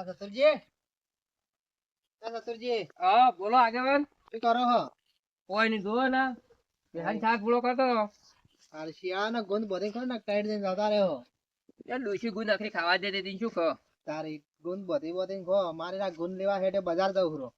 આ સતુરજી હા બોલો આગેવાન. શું કરો હો? કોઈ નહીં જોવો ને. બેહાન શાક પૂરો કરતો આ શિયાળાના ગુંદ બધે ખરો ને કાઢી દઈને જતા રહ્યો એ ડોશી ગુંદ નખરી ખાવા દે દેતી શું કહો? તારી ગુંદ બધી બધી ખો મારે આ ગુંદ લેવા હેઠે બજાર જવું હરો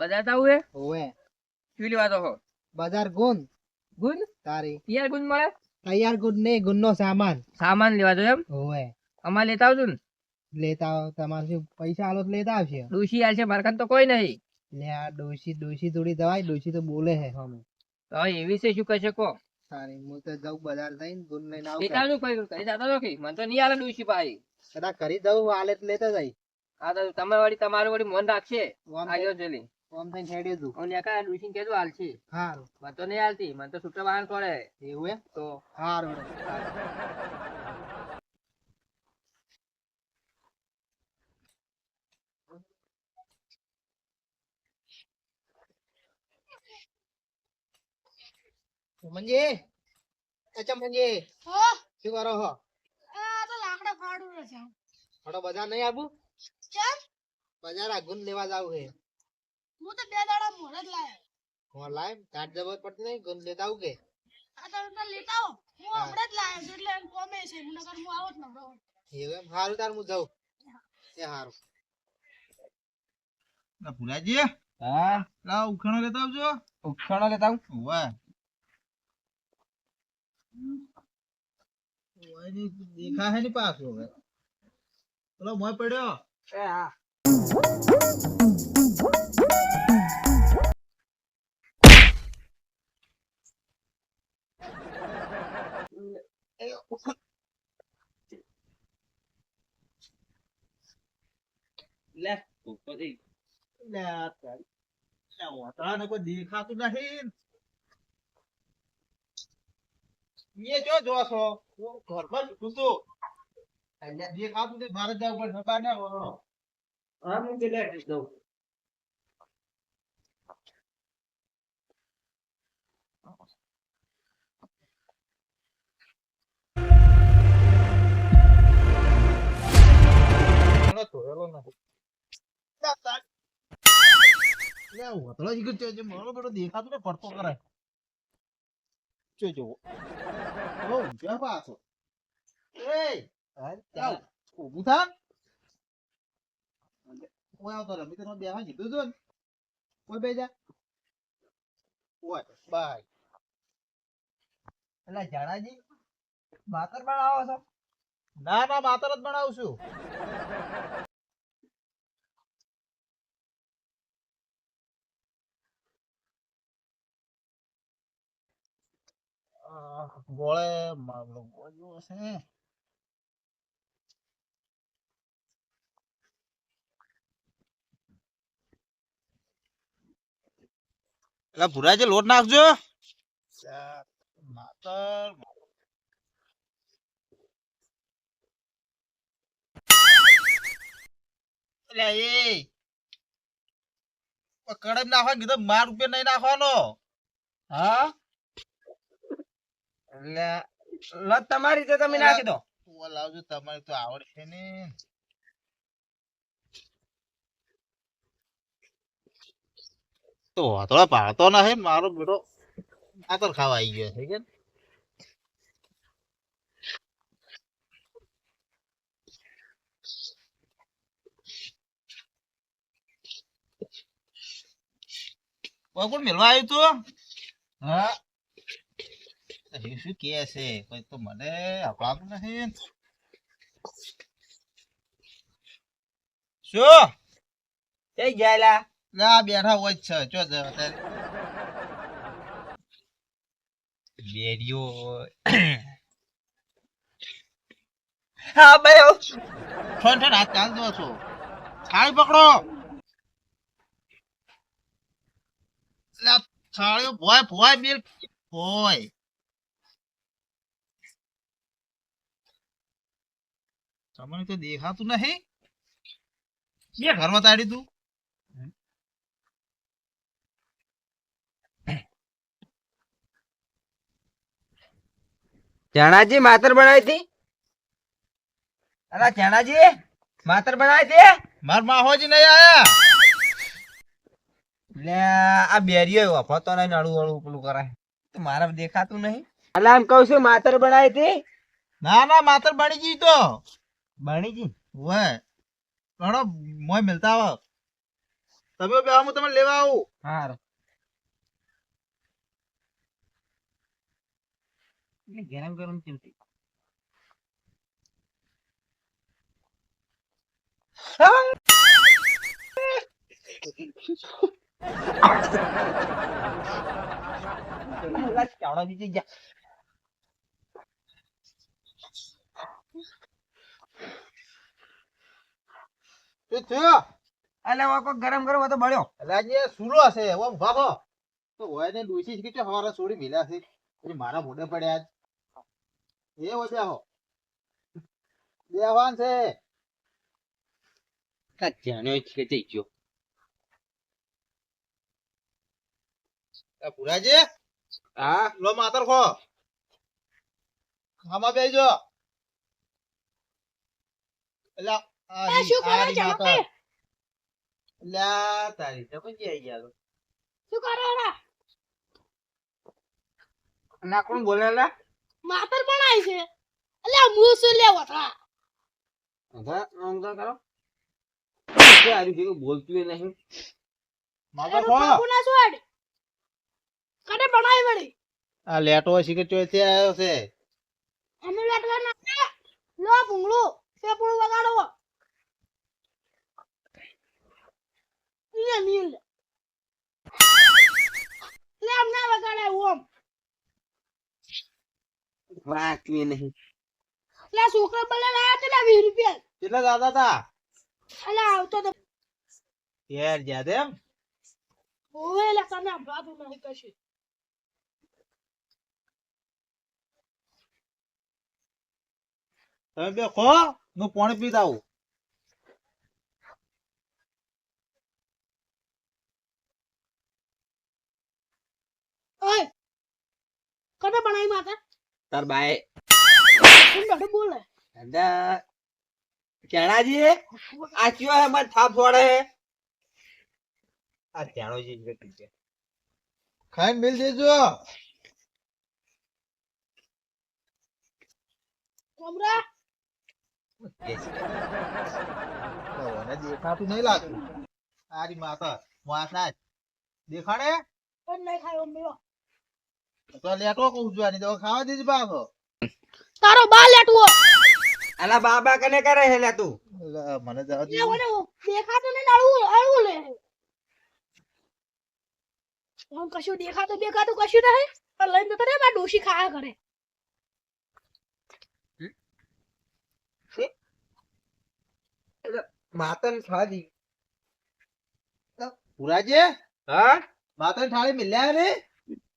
બધા તાવું હે? હોવે. શું લેવા તો હો? બજાર ગુંદ. ગુંદ? તારી યાર ગુંદ મળે? તૈયાર ગુંદ નહીં ગુંદનો સામાન. સામાન લેવા તો એમ? હોવે. અમારે લેતા આવજો ને. લેતા તમારે પૈસા આલો તો લેતા આવશે ડોશી આવશે મારકન તો કોઈ નહીં. લે આ ડોશી ડોશી થોડી દવાઈ ડોશી તો બોલે હે હમે તો એવી છે શું કહી? શકો સારી હું તો જાઉં બજાર જઈને ગુણ લઈને આવું લેતા આવજો કોઈ કઈ જતો નથી. મને તો નહીં આલે ડોશી ભાઈ. કદાચ કરી દઉં તો લેતા જઈ આ તો તમે વાળી તમારું વાળી મન રાખશે. આગળ ચલી ઓમ થઈને હેડ્યું દઉં અને એકા ડોશી કેજો છે હારું. મને તો નહીં આલતી મને તો છૂટા બહાર પડે એવું તો હારું. ચમનજી એ ચમનજી હા. શું કરો હો? આ તો લાકડા ફાડું છે હડો બજાર નહીં આવું ચલ. બજાર આ ગુન લેવા જાવ હે. હું તો બે દાડા મોઢ જ લાયો. હું લાય કાટ જબર પડતી નહીં? ગુન લેતા આવું કે? આ તો તો લેતા આવો. હું હમણે જ લાયો છું એટલે એમ કોમે છે. નકર હું આવત નવરો એવું એમ? હારું તાર હું જાઉં. એ હારું. ના ભુલાજી. હા? લા ઉખાણો લેતા આવજો. ઉખાણો લેતા આવું? વાહ. દેખા હે ની પાછો હવે. પેલો મોય પડ્યો? એ હા. લે. ઉપર લે આ તારી લે ઓતળાને કોઈ દેખાતું નહીં એ જો જો છો ઘર ઘરમાં કુતો છું. તો ભારત જાવ મારે જવું પડશે બાને હા હું કેટલા એડ્રેસ દઉં એનો ધોયેલો નથી. લે તારી લે ઓતળો જ ગયો છે મારો બેટો દેખાતું ને પડતો કરે ઓય આવતો રે મિત્ર બેહવા કીધું તું ને? ઓય બે જા. ઓય બાય. એટલે જાણાજી માતર બનાવો છો? ના ના માતર જ બનાવું છું. ગોળે મામલો ગોળ્યો હશે. એટલે ભુરાજી લોટ નાખજો. માતર એ કડમ નાખવા કીધું માર રૂપિયા નહીં નાખવાનો. હા? લત તમારી તમે નાખી દો. લાવજો તમારે તો આવડશે ને. તો વાતળો પાડતો નથી મારો બેટો આતર ખાવા આવી ગયો છે કે કોણ મેળવા આવ્યું તું? હા. એ શું કે છે કોઈ તો મને અપડાતું નથી શું જઈ ગયેલા ના બેઠા હોય જ છે ચો જ અત્યારે બેડીઓ હા ભાઈ ઠોન ઠોન હાથ ચાલ દો છો થાળી પકડો લે થાળીઓ ભોય ભોય બેલ ભોય તમને તો દેખાતું નહીં. બે ઘરમાં તાડી તું. ચણાજી માતર બનાવી હતી? અલા ચેણાજી માતર બનાવી છે માર માહોજી નહીં આયા. લે આ બેરીઓ વફાતો નહીં નડું વળું પેલું કરાય. તો મારે દેખાતું નહીં. અલા એમ કહું છું માતર બનાય હતી? ના ના માતર બની ગઈ તો. બણીજી વે ઘણો મોય મિલતા આવો. તમે બે હું તમને લેવા આવું. હાર. ગરમ ગરમ ચિંતી ચાવડા બીજી જા શું થયું? અલે વાકો ગરમ ગરમ હતો બળ્યો ઓમ તો હોય ને ડોસી કે હવારે છોડી મિલ્યા છે. પછી મારા મોઢે પડ્યા એ હોય બેહો બેહવાન છે. જાણ્યો છે જઈ ગયો. આ પુરાજી હા? લો માતર ખો. આમાં બેજો એટલે આ એ શું કરે આ છે માતર. લોકો? એટલે આ તારી તો કોઈ જઈ ગયા શું કરે રે ના કોણ બોલે લા? માતર પણ આવી છે. અલ્યા હું શું લેવો થા અધા અંગા કરો. કે આરી જેવું બોલતું નહીં. માતર ખો છોડ કને બનાવી વળી? આ લેટો શીખર ચોથી આવ્યો છે. અમે લેટવા ના લો ભૂંગળો તે પૂળ વગાડો. લે નીલ લે આમ ના વગાડે ઓમ વાતું ય નહીં લે છોકરા બલે લાયા તે વીસ રૂપિયા કેટલા દાદા તા અલે આવતો તો યાર જ્યાદે એમ? ઓવે લે તને સંભળાતું નહીં કશું તમે બે ખો હું પાણી પીતા આવું ઓય કને બનાવી માતા તાર બાય કોણ ડડું બોલે? દાદા કેણાજી આ કયો હે? મત થાપ છોડે હે. આ ચાણો જી બેઠી છે ખાઈને મિલ દેજો. કમરા? દેખાતું નહીં લાગતું. આરી માતા વાસ દેખાડે? પણ નહીં ખાયો મેલો તો લેટો કહું છું આની તો ખાવા દીધી પાછો. તારો બા લેટવો અલા બાબા કને કરે હે લે તું? મને જવા દે. દેખાતું નહીં અળવું અળવું લે. હું કશું દેખાતો દેખાતું કશું નહીં પણ લઈને તો રે બા ડોશી ખાયા કરે માતન થાળી. પુરાજે? હા? માતન થાળી મિલ્યા રે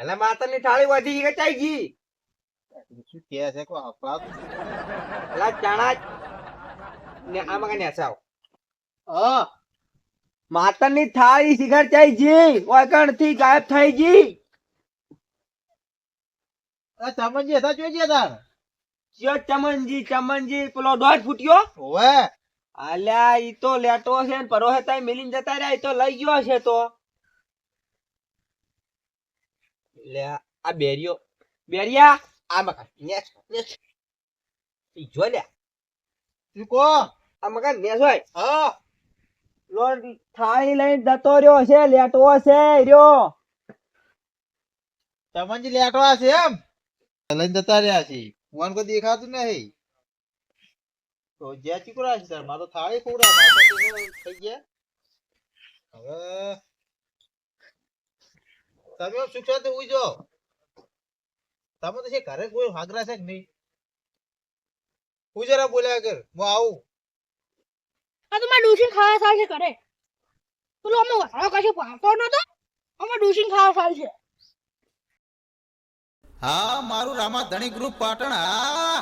અલા માતરની થાળી વધી ગઈ ચાઈ ગઈ? શું કે છે કો આપણા એટલે ચણા ને આમાં કને આસાવ અ માતરની થાળી શિખર ચાઈ ગઈ ઓકણથી ગાયબ થઈ ગઈ. અ ચમનજી હતા જોઈ ગયા તાર? ચિયો ચમનજી ચમનજી પેલો દોઢ ફૂટ્યો. ઓવે. અલ્યા ઈ તો લેટો છે ને પરો હતા મિલીન જતા રહ્યા ઈ તો લઈ ગયો છે તો. લે આ બેરિયો બેરિયા, આ મકા નેસ નેસ ઈ જો લે તું કો. આ મકા નેસ હોય. હા. લો થાળી લઈને જતો રહ્યો છે લેટો છે, રહ્યો. ચમનજી લેટવા છે એમ. લઈને જતા રહ્યા છે. ફોન કોઈ દેખાતું નહીં. તો જ્યાં ચીકુરા છે તાર મારો થાળી તો થઈ ગયા. હવે તમે સુખ શાંતિ ઉઈ જો તમે તો છે ઘરે કોઈ હાગરા છે કે નહીં? હું જરા બોલ્યા કર હું આવું. આ તો મારા ડોશી ખાવા સાલ છે કરે પેલો અમે વધારો કશું ભાવતો નતો અમે ડોશી ખાવા સાલ છે. હા મારું રામા ધણી ગ્રુપ પાટણ હા.